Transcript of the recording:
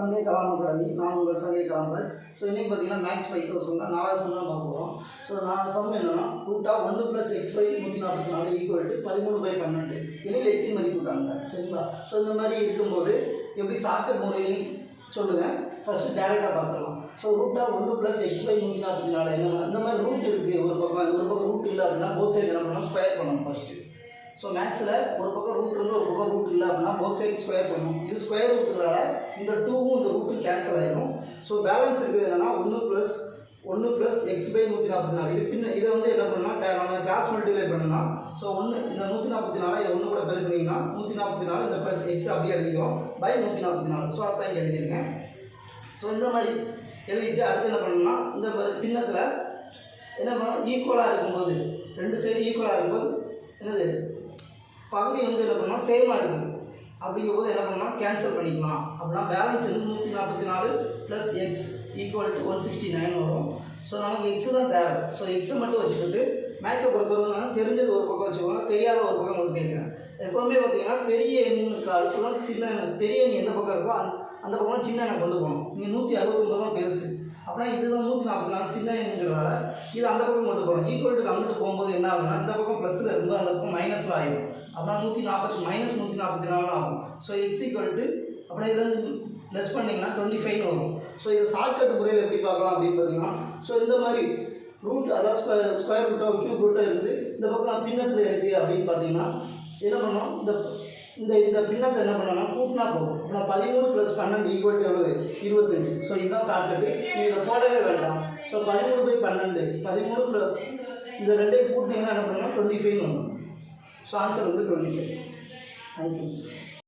சங்கே grammar so இன்றைக்கி பார்த்தீங்கன்னா maths five thousand தான். நாலாவது சம் தான் பார்க்க போகிறோம் ஸோ நான் சம் என்னன்னா ரூட்டா ஒன்று ப்ளஸ் எக்ஸ் ஃபைவ் நூற்றி நாற்பத்தி நாலு ஈக்குவல் டு பதிமூணு பை பன்னெண்டு. இதில் எக்ஸின் மதிப்பு காணுங்க சரிங்களா? ஸோ இந்த மாதிரி இருக்கும்போது எப்படி ஷார்ட்கட் முறையிலையும் சொல்லுங்கள் ஃபஸ்ட்டு டேரெக்டாக பார்த்துடலாம். ஸோ ரூட்டா ஒன்று ப்ளஸ் எக்ஸ் ஃபைவ் நூற்றி நாற்பத்தி நாலு என்ன இந்த மாதிரி ரூட் இருக்குது ஒரு பக்கம் ஒரு பக்கம் ரூட் இல்லை அப்படின்னா ஸோ மேக்ஸில் ஒரு பக்கம் ரூட் இருந்து ஒரு பக்கம் ரூட் இல்லை அப்படின்னா போத் சைடு ஸ்கொயர் பண்ணணும் இது ஸ்கொயர் ரூட்டுனால இந்த டூவும் இந்த ரூட்டும் கேன்சல் ஆகிடும் ஸோ பேலன்ஸ் இருக்குது என்னென்னா ஒன்று ப்ளஸ் ஒன்று ப்ளஸ் எக்ஸ் பை நூற்றி நாற்பத்தி நாலு. இது பின்ன இதை வந்து என்ன பண்ணால் நம்ம கிளாஸ் மல்டிப்ளை பண்ணணும்னா ஸோ ஒன்று இந்த நூற்றி நாற்பத்தி நாலு இதை ஒன்று கூட பெருக்குனீங்கன்னா நூற்றி நாற்பத்தி நாலு இந்த ப்ளஸ் எக்ஸ் அப்படியே எழுதிக்கிறோம் பை நூற்றி நாற்பத்தி நாலு. ஸோ அதான் இங்கே எழுதியிருக்கேன். ஸோ இந்த மாதிரி எழுதிட்டு அடுத்து என்ன பண்ணணும்னா இந்த மாதிரி பின்னத்தில் என்ன பண்ணணும்? ஈக்குவலாக இருக்கும்போது ரெண்டு சைடு ஈக்குவலாக இருக்கும்போது என்னது? பகுதி வந்து என்ன பண்ணால் சேமாக இருக்குது அப்படிங்கும்போது என்ன பண்ணால் கேன்சல் பண்ணிக்கலாம். அப்படின்னா பேலன்ஸ் வந்து நூற்றி நாற்பத்தி நாலு plus X equal to one sixty nine வரும். ஸோ நமக்கு எக்ஸு தான் தேவை. ஸோ எக்ஸை மட்டும் வச்சுக்கிட்டு மேக்ஸை பொறுத்தவரை தெரிஞ்சது ஒரு பக்கம் வச்சுக்கோங்க தெரியாத ஒரு பக்கம் கொண்டு எப்போவுமே பார்த்தீங்கன்னா பெரிய எண் அடுத்து அடுத்ததான் சின்ன பெரியவங்க பெரிய எந்த பக்கம் இருக்கோ அந்த அந்த பக்கம் சின்ன எண்ணை கொண்டு போகணும். இங்கே நூற்றி அறுபத்தொம்பது தான் பெருசு. அப்படின்னா இதுதான் நூற்றி நாற்பத்தி நாலு சின்ன எண்ணுங்கிறதால இது அந்த பக்கம் கொண்டு போகணும். ஈக்குவல்ட்டுக்கு அங்கிட்டு போகும்போது என்ன ஆகும்னா இந்த பக்கம் ப்ளஸில் இருக்கும்போது அந்த பக்கம் மைனஸில் ஆகிடும் அப்படின்னா நூற்றி நாற்பத்தி மைனஸ் நூற்றி நாற்பத்தி நாலு ஆகும். ஸோ எக்ஸ் ஈக்குவல் டு அப்படின்னா இதில் லெஸ் பண்ணிங்கன்னா டுவெண்ட்டி ஃபைவ் வரும். ஸோ இதை ஷார்ட்கட் முறையில் எப்படி பார்க்கலாம் அப்படின்னு பார்த்தீங்கன்னா ஸோ இந்த மாதிரி ரூட் அதாவது ஸ்கொயர் ஸ்கொயர் ரூட்டோ கியூப் ரூட்டோ இருக்குது இந்த பக்கம் பின்னத்தில் இருக்குது அப்படின்னு பார்த்தீங்கன்னா என்ன பண்ணோம்? இந்த இந்த இந்த பின்னத்தை என்ன பண்ணோம்னா கூட்டினா போதும். ஏன்னா பதிமூணு ப்ளஸ் பன்னெண்டு ஈக்குவல் எவ்வளவு? இருபத்தஞ்சு. ஸோ இதுதான் ஷார்ட்கட்டு நீ இதை போடவே வேண்டாம். ஸோ பதிமூணு பை பன்னெண்டு. பதிமூணு ப்ளஸ் இந்த ரெண்டையும் கூட்டினீங்கன்னா என்ன பண்ணோம்னா டுவெண்ட்டி ஃபைவ் வரும். ஸோ ஆன்சர் வந்து டுவெண்ட்டி ஃபைவ் தேங்க்யூ